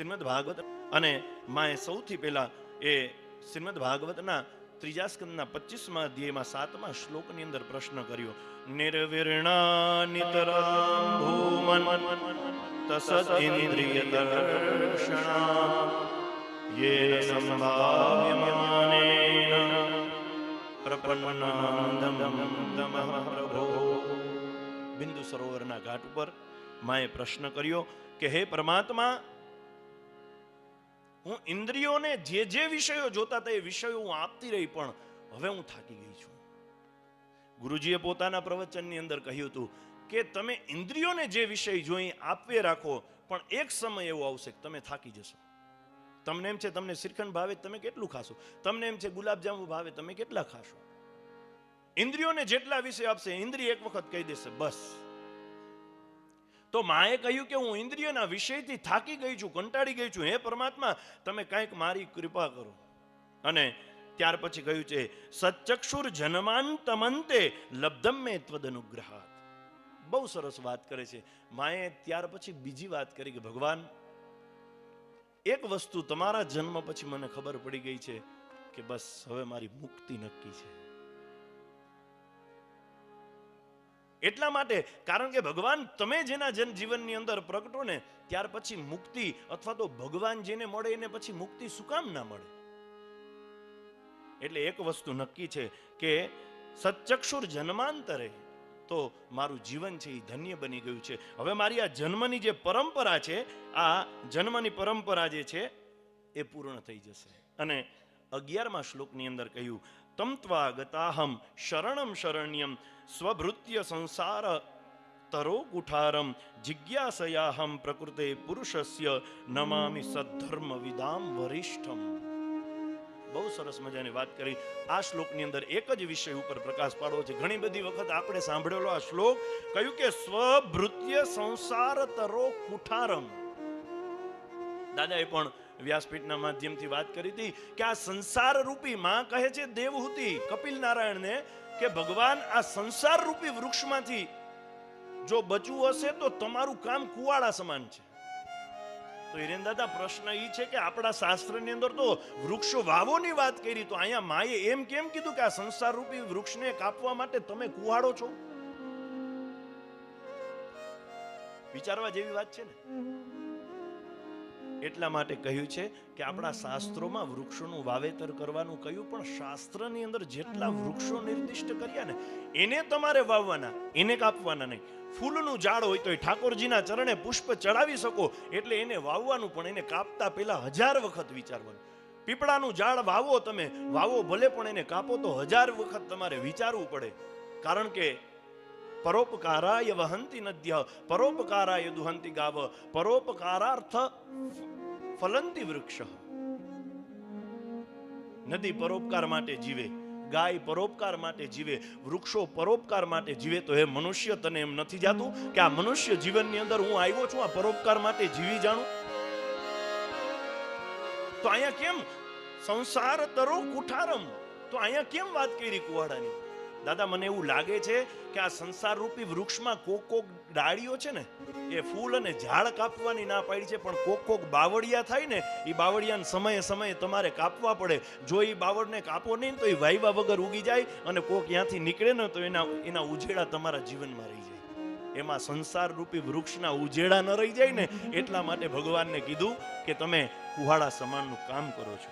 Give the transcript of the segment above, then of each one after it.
શ્રીમદ ભાગવત અને માએ સૌથી પહેલા એ શ્રીમદ ભાગવતના ત્રીજા સ્કંદના પચીસમાં અધ્યાયમાં સાતમા શ્લોકની અંદર પ્રશ્ન કર્યો. નિર્વિર્ણા નિતરામ ભૂમન તસત ઇન્દ્રિય દર્શના યેન સંભાવ્યમાનેન પ્રપન્નાનંદમ તમઃ પ્રભો બિંદુ સરોવરના ઘાટ ઉપર માએ પ્રશ્ન કર્યો કે, હે પરમાત્મા હું ઇન્દ્રિયોને જે જે વિષયો જોતા હતા એ વિષયો હું આપતી રહી, પણ હવે હું થાકી ગઈ છું. ગુરુજીએ પોતાના પ્રવચનની અંદર કહ્યું હતું કે તમે ઇન્દ્રિયોને જે વિષય જોઈ આપવે રાખો, પણ એક સમય એવો આવશે કે તમે થાકી જશો. તમને એમ છે, તમને શ્રીખંડ ભાવે તમે કેટલું ખાશો? તમને એમ છે, ગુલાબજાંબુ ભાવે તમે કેટલા ખાશો? ઇન્દ્રિયોને જેટલા વિષય આપશે, ઇન્દ્રિય એક વખત કહી દેશે, બસ. તો માએ કહ્યું કે હું ઇન્દ્રિયના વિષયથી થાકી ગઈ છું, કંટાળી ગઈ છું. હે પરમાત્મા, તમે કાંઈક મારી કૃપા કરો. અને ત્યાર પછી કહ્યું છે સચક્ષુર જન્માંતમંતે લબ્ધમ મે ત્વદનુગ્રહાત. બહુ સરસ વાત કરે છે. માએ ત્યાર પછી બીજી વાત કરી કે, ભગવાન, એક વસ્તુ તમારા જન્મ પછી મને ખબર પડી ગઈ છે કે બસ હવે મારી મુક્તિ નક્કી છે. એટલા માટે, કારણ કે ભગવાન તમે જેના જન જીવનની અંદર પ્રગટો ને, ત્યાર પછી મુક્તિ અથવા તો ભગવાન જેને મળે એને પછી મુક્તિ શું કામ ના મળે? એટલે એક વસ્તુ નક્કી છે કે સચક્ષુર જન્માંતરે તો મારું જીવન છે એ ધન્ય બની ગયું છે. હવે મારી આ જન્મની જે પરંપરા છે, આ જન્મની પરંપરા જે છે, એ પૂર્ણ થઈ જશે. અને અગિયારમા શ્લોકની અંદર કહ્યું તમત્વા ગતાહમ શરણમ શરણ્યમ સ્વભૃત્ય સંસાર તરો કુઠારમ જિજ્ઞાસયાહમ પ્રકૃતે પુરુષસ્ય નમામિ સદ્ધર્મ વિદામ વરિષ્ઠમ બહુ સરસ મજાની વાત કરી. આ શ્લોકની અંદર એક જ વિષય ઉપર પ્રકાશ પાડવો છે. ઘણી બધી વખત આપણે સાંભળેલો આ શ્લોક કહ્યું કે સ્વભૃત્ય સંસાર તરો કુઠારમ દાદાએ પણ વ્યાસપીઠના માધ્યમથી વાત કરી હતી કે આ સંસાર રૂપી માં કહે છે દેવહૂતિ કપિલ નારાયણને કે ભગવાન આ સંસાર રૂપી વૃક્ષમાંથી જો બચવું હશે તો તમારું કામ કુવાડા સમાન છે. તો હિરેન દાદા, પ્રશ્ન એ છે કે આપણા શાસ્ત્રની અંદર તો વૃક્ષો વાવોની વાત કરી તો અહીંયા માએ એમ કેમ કીધું કે આ સંસાર રૂપી વૃક્ષને કાપવા માટે તમે કુવાડો છો? વિચારવા જેવી વાત છે ને? એટલા માટે કહ્યું છે કે આપણા શાસ્ત્રોમાં વૃક્ષોનું વાવેતર કરવાનું કહ્યું પણ શાસ્ત્રની અંદર જેટલા વૃક્ષો નિર્દિષ્ટ કર્યા ને એને તમારે વાવવાના એને કાપવાના નહીં. ફૂલનું ઝાડ હોય તો એ ઠાકોરજીના ચરણે પુષ્પ ચડાવી શકો એટલે એને વાવવાનું પણ એને કાપતા પહેલા હજાર વખત વિચારવાનું. પીપળાનું ઝાડ વાવો તમે વાવો ભલે પણ એને કાપો તો હજાર વખત તમારે વિચારવું પડે. કારણ કે પરોપકારાય વહંતી નદ્ય પરોપકારાય દુહંતી ગાવ પરોપકારાર્થ ફલંતી વૃક્ષ નદી પરોપકાર માટે જીવે ગાય પરોપકાર માટે જીવે વૃક્ષો પરોપકાર માટે જીવે તો હે મનુષ્ય તને એમ નથી જાતું કે આ મનુષ્ય જીવનની અંદર હું આવ્યો છું, આ પરોપકાર માટે જીવી જાણું? તો અહીંયા કેમ? સંસાર તરો કુઠારમ. તો અહીંયા કેમ વાત કરી કુવાડાની? દાદા, મને એવું લાગે છે કે આ સંસાર રૂપી વૃક્ષમાં કોક કોક ડાળીઓ છે ને, એ ફૂલ અને ઝાડ કાપવાની ના પાડી છે, પણ કોક કોક બાવળિયા થાય ને એ બાવળિયાને સમયે સમયે તમારે કાપવા પડે. જો એ બાવળને કાપો નહીં તો એ વાયવા વગર ઉગી જાય અને કોક ત્યાંથી નીકળે ને તો એના એના ઉજેડા તમારા જીવનમાં રહી જાય. એમાં સંસાર રૂપી વૃક્ષના ઉજેડા ન રહી જાય ને, એટલા માટે ભગવાનને કીધું કે તમે કુહાડા સમાનનું કામ કરો છો.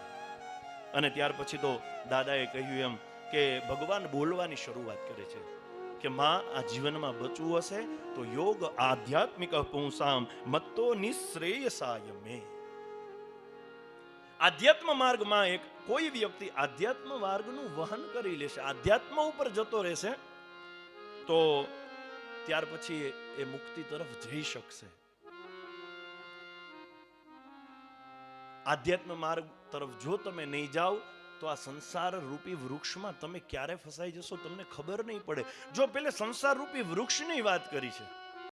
અને ત્યાર પછી તો દાદાએ કહ્યું એમ કે ભગવાન બોલવાની શરૂઆત કરે છે કે માં, આ જીવનમાં બચવું હશે તો યોગ આધ્યાત્મિક પુંસામ મત્તો નિશ્રેયસાય મે. આધ્યાત્મ માર્ગમાં એક કોઈ વ્યક્તિ આધ્યાત્મ માર્ગનું વહન કરી લેશે, આધ્યાત્મ ઉપર જતો રહેશે, તો ત્યાર પછી એ મુક્તિ તરફ જઈ શકશે. આધ્યાત્મ માર્ગ તરફ જો તમે નહીં જાઓ તો આ સંસાર રૂપી વૃક્ષમાં તમે ક્યારે ફસાઈ જશો, તમને ખબર નહીં પડે. જો પેલે સંસાર રૂપી વૃક્ષની વાત કરી છે